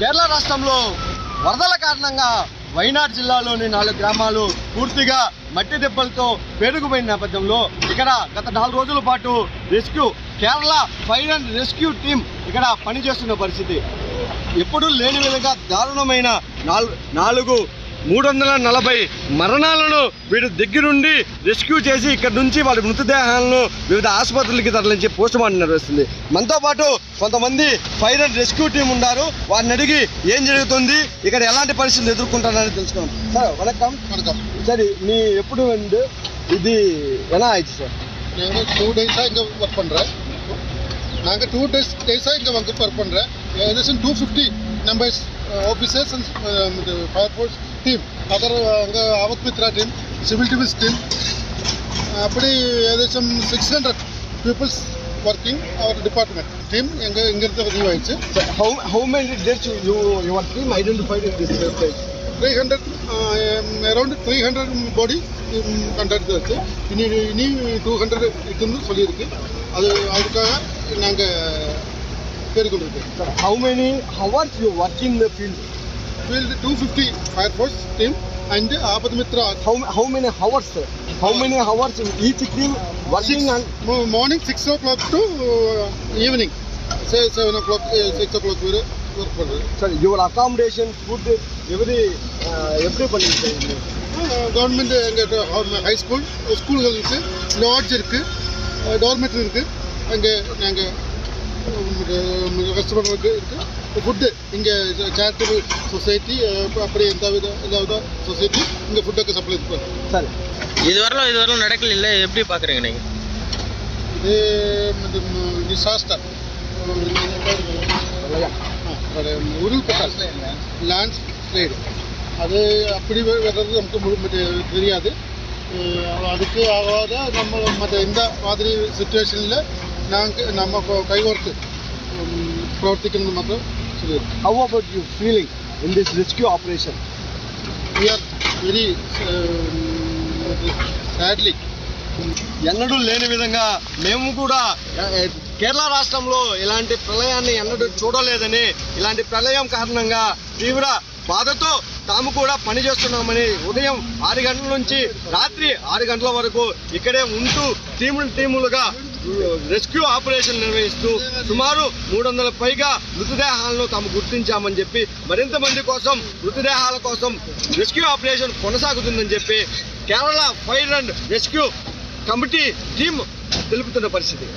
కేరళ రాష్ట్రంలో వరదల కారణంగా వైనాడ్ జిల్లాలోని నాలుగు గ్రామాలు పూర్తిగా మట్టి దెబ్బలతో పేరుకుపోయిన నేపథ్యంలో ఇక్కడ గత నాలుగు రోజుల పాటు rescue Kerala fire and rescue team ఇక్కడ పనిచేస్తున్న పరిస్థితి. ఎప్పుడూ లేని విధంగా దారుణమైన నాలుగు నాలుగు మూడు వందల నలభై మరణాలను వీడు దగ్గరుండి రెస్క్యూ చేసి ఇక్కడ నుంచి వారి మృతదేహాలను వివిధ ఆసుపత్రులకి తరలించి పోస్ట్ మార్టం నిర్వహిస్తుంది మనతో పాటు కొంతమంది ఫైర్ అండ్ రెస్క్యూ టీం ఉన్నారు వారిని అడిగి ఏం జరుగుతుంది ఇక్కడ ఎలాంటి పరిస్థితులు ఎదుర్కొంటారని తెలుసుకున్నాం సార్ వణకం வணக்கம் சரி நீ எப்படி வந்து இது என்ன ஆயிடுச்சு சார் நாங்கள் டூ டேஸாக இங்கே ஒர்க் பண்ணுறேன் நாங்கள் டூ டேஸ் டேஸாக இங்கே வந்து ஒர்க் பண்ணுறேன் ஏதாச்சும் two fifty members officers and fire force team अगर आवत मित्रा டீம் सिविल डिफेंस டீம் அப்படி ஏதாச்சும் சிக்ஸ் ஹண்ட்ரட் பீப்புள்ஸ் ஒர்க்கிங் அவர் டிபார்ட்மெண்ட் டீம் எங்கே இங்கிருந்து ரிலீவ் ஆயிடுச்சு. How how many dates you your team identified in this place three hundred around three hundred body conduct வச்சு இனி இனி டூ ஹண்ட்ரட் இருக்குன்னு சொல்லியிருக்கு. அது அதுக்காக நாங்கள் தேடிக்கொண்டிருக்கோம். How many hours you work the field filled 250 Fire Force team and Apadmitra. How, how many hours? Sir? How many hours in each team working six, on? Morning 6 o'clock to uh, evening say 7 o'clock, uh, 6 o'clock work பண்ணுறது sir your accommodation food எப்படி எப்படி பண்ணிட்டு government எங்கள் high school ஸ்கூல்கள் இருக்குது lodge இருக்குது டோர்மெட்ரி இருக்குது அங்கே நாங்கள் கஸ்டமர்களுக்கு இருக்குது ஃபுட்டு இங்கே சேரிட்டபிள் சொசைட்டி அப்படி எந்த வித எல்லா வித சொசைட்டி இங்கே ஃபுட்டுக்கு சப்ளை பண்ணுறோம் sir இதுவரையிலும் இதுவரையிலும் நடக்கல இல்லை எப்படி பார்க்குறீங்க நீங்கள் இது இந்த டிசாஸ்டர் உருள்பட்டால் லேண்ட் ஸ்லைடு அது அப்படி வர்றது நமக்கு தெரியாது. அதுக்கு ஆகாத நம்ம மற்ற எந்த மாதிரி சுச்சுவேஷனில் நாங்கள் நம்ம கைகோர்த்து உம், பிரவர்த்திக்கணும்னு actually. How about you feeling in this rescue operation? We are very uh, sadly ఎన్నడూ లేని విధంగా మేము కూడా కేరళ రాష్ట్రంలో ఇలాంటి ప్రళయాన్ని ఎన్నడూ చూడలేదని ఇలాంటి ప్రళయం కారణంగా తీవ్ర బాధతో తాము కూడా పనిచేస్తున్నామని ఉదయం ఆరు గంటల నుంచి రాత్రి ఆరు గంటల వరకు ఇక్కడే ఉంటూ టీములు టీములుగా రెస్క్యూ ఆపరేషన్ నిర్వహిస్తూ సుమారు మూడు వందల పైగా మృతదేహాలను తాము గుర్తించామని చెప్పి మరింత మంది కోసం మృతదేహాల కోసం రెస్క్యూ ఆపరేషన్ కొనసాగుతుందని చెప్పి Kerala fire and rescue committee team తెలుపుతున్న పరిస్థితి.